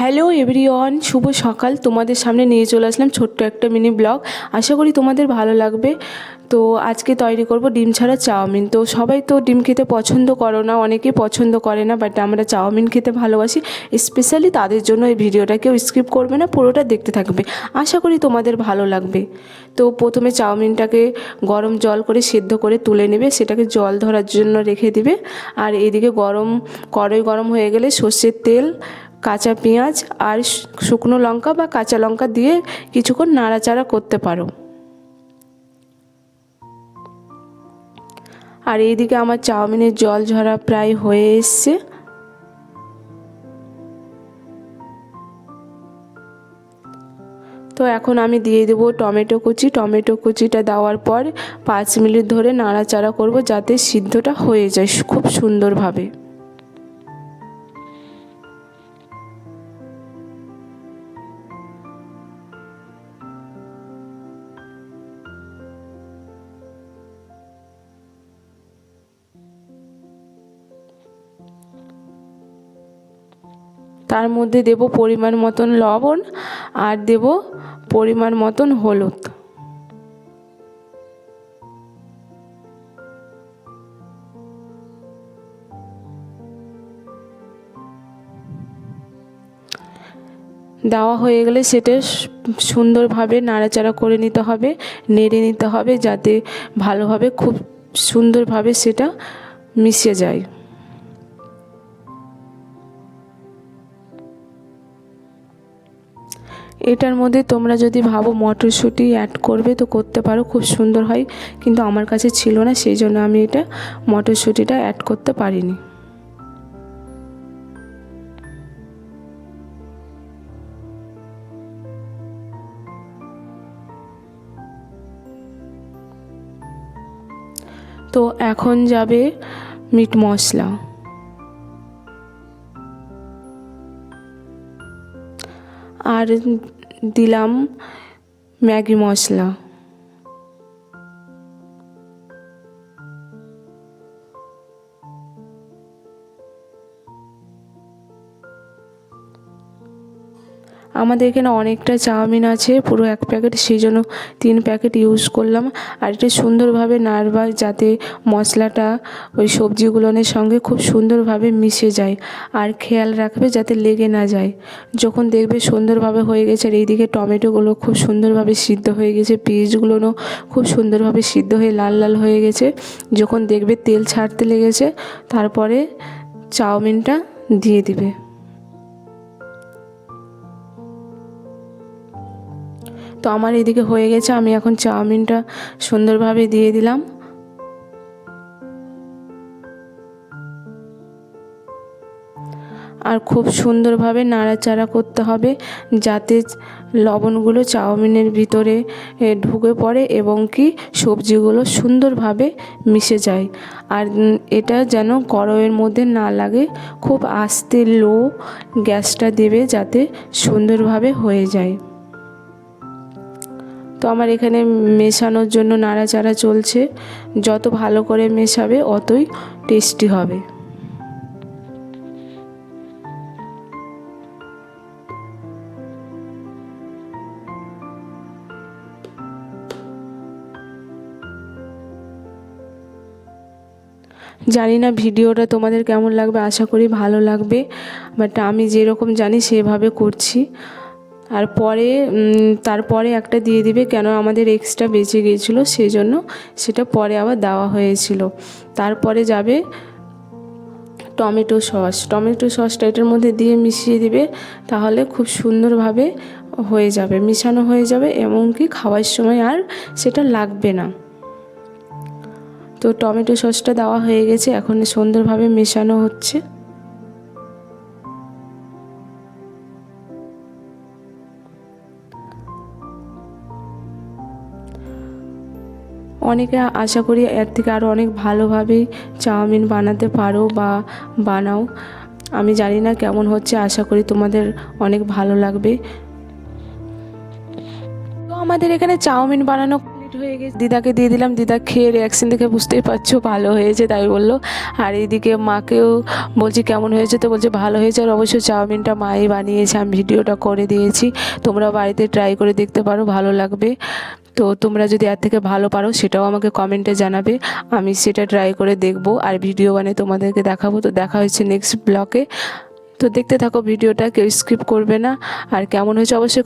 Hello everyone, শুভ সকাল। তোমাদের সামনে নিয়ে চলে আসলাম ছোট্ট একটা মিনি ব্লগ আশা করি তোমাদের ভালো লাগবে। তো আজকে তৈরি করব ডিম ছাড়া চাউমিন। তো সবাই তো ডিম খেতে পছন্দ করো না, অনেকেই পছন্দ করে না বাট আমরা চাউমিন খেতে ভালোবাসি। স্পেশালি তাদের জন্য এই ভিডিওটা কেউ স্কিপ করবে না, পুরোটা দেখতে থাকবে। আশা করি তোমাদের ভালো লাগবে। তো প্রথমে চাউমিনটাকে গরম জল করে সেদ্ধ করে তুলে নেবে। সেটাকে জল ধরার জন্য রেখে দিবে। আর এদিকে গরম, কড়াই গরম হয়ে গেলে সর্ষের তেল কাঁচা পেঁয়াজ আর শুকনো লঙ্কা বা কাঁচা লঙ্কা দিয়ে কিছুক্ষণ নাড়াচাড়া করতে পারো। আর এইদিকে আমার চাউমিনের জল ঝরা প্রায় হয়ে এসছে। তো এখন আমি দিয়ে দেবো টমেটো কুচি। টমেটো কুচিটা দেওয়ার পর পাঁচ মিনিট ধরে নাড়াচাড়া করব যাতে সিদ্ধটা হয়ে যায় খুব সুন্দরভাবে। তার মধ্যে দেব পরিমাণ মতন লবণ আর দেব পরিমাণ মতন হলুদ। দেওয়া হয়ে গেলে সেটা সুন্দরভাবে নাড়াচাড়া করে নিতে হবে, নেড়ে নিতে হবে যাতে ভালোভাবে খুব সুন্দরভাবে সেটা মিশে যায়। এটার মধ্যে তোমরা যদি ভাবো মটরশুঁটি অ্যাড করবে তো করতে পারো, খুব সুন্দর হয়। কিন্তু আমার কাছে ছিল না, সেই জন্য আমি এটা মটরশুঁটিটা অ্যাড করতে পারিনি। তো এখন যাবে মিট মশলা। আর দিলাম ম্যাগি মশলা। আমাদের এখানে অনেকটা চাউমিন আছে, পুরো এক প্যাকেট, সেই জন্য তিন প্যাকেট ইউজ করলাম। আর এটা সুন্দরভাবে নাড়বা যাতে মশলাটা ওই সবজিগুলোনের সঙ্গে খুব সুন্দরভাবে মিশে যায়। আর খেয়াল রাখবে যাতে লেগে না যায়। যখন দেখবে সুন্দরভাবে হয়ে গেছে, আর এইদিকে টমেটোগুলো খুব সুন্দরভাবে সিদ্ধ হয়ে গেছে পেঁয়াজগুলোও খুব সুন্দরভাবে সিদ্ধ হয়ে লাল লাল হয়ে গেছে। যখন দেখবে তেল ছাড়তে লেগেছে, তারপরে চাউমিনটা দিয়ে দিবে। তো আমার এদিকে হয়ে গেছে, আমি এখন চাউমিনটা সুন্দরভাবে দিয়ে দিলাম। আর খুব সুন্দরভাবে নাড়াচাড়া করতে হবে যাতে লবণগুলো চাউমিনের ভিতরে ঢুকে পড়ে এবং কি সবজিগুলো সুন্দরভাবে মিশে যায়। আর এটা যেন কড়াইয়ের মধ্যে না লাগে, খুব আস্তে লো গ্যাসটা দেবে যাতে সুন্দরভাবে হয়ে যায়। তো আমার এখানে মেশানোর জন্য নাড়াচাড়া চলছে। যত ভালো করে মেশাবে অতই টেস্টি হবে। জানি না ভিডিওটা তোমাদের কেমন লাগবে, আশা করি ভালো লাগবে। বাট আমি যেরকম জানি সেভাবে করছি। আর পরে তারপরে একটা দিয়ে দিবে কেন আমাদের এক্সট্রা বেঁচে গিয়েছিল সেই জন্য সেটা পরে আবার দেওয়া হয়েছিল। তারপরে যাবে টমেটো সস। টমেটো সসটা এটার মধ্যে দিয়ে মিশিয়ে দিবে, তাহলে খুব সুন্দরভাবে হয়ে যাবে, মিশানো হয়ে যাবে এমনকি খাওয়ার সময় আর সেটা লাগবে না। তো টমেটো সসটা দেওয়া হয়ে গেছে, এখন সুন্দরভাবে মেশানো হচ্ছে। অনেকে আশা করি এর থেকে আরও অনেক ভালোভাবে চাউমিন বানাতে পারো বা বানাও। আমি জানি না কেমন হচ্ছে, আশা করি তোমাদের অনেক ভালো লাগবে। তো আমাদের এখানে চাউমিন বানানো কমপ্লিট হয়ে গেছে। দিদাকে দিয়ে দিলাম। দিদা খেয়ে রিয়াকশন দেখে বুঝতেই পারছ ভালো হয়েছে তাই বলল। আর এইদিকে মাকেও বলছি, কেমন হয়েছে? তো বলছে, ভালো হয়েছে। আর অবশ্য চাউমিনটা মাই বানিয়েছে। আমি ভিডিওটা করে দিয়েছি। তোমরা বাড়িতে ট্রাই করে দেখতে পারো, ভালো লাগবে। তো তোমরা যদি এর থেকে ভালো পারো, সেটাও আমাকে কমেন্টে জানাবে। আমি সেটা ট্রাই করে দেখব। আর ভিডিও বানিয়ে তোমাদেরকে দেখাবো। তো দেখা হচ্ছে নেক্সট ব্লকে তো দেখতে থাকো ভিডিওটা, কেউ স্কিপ করবে না। আর কেমন হয়েছে অবশ্যই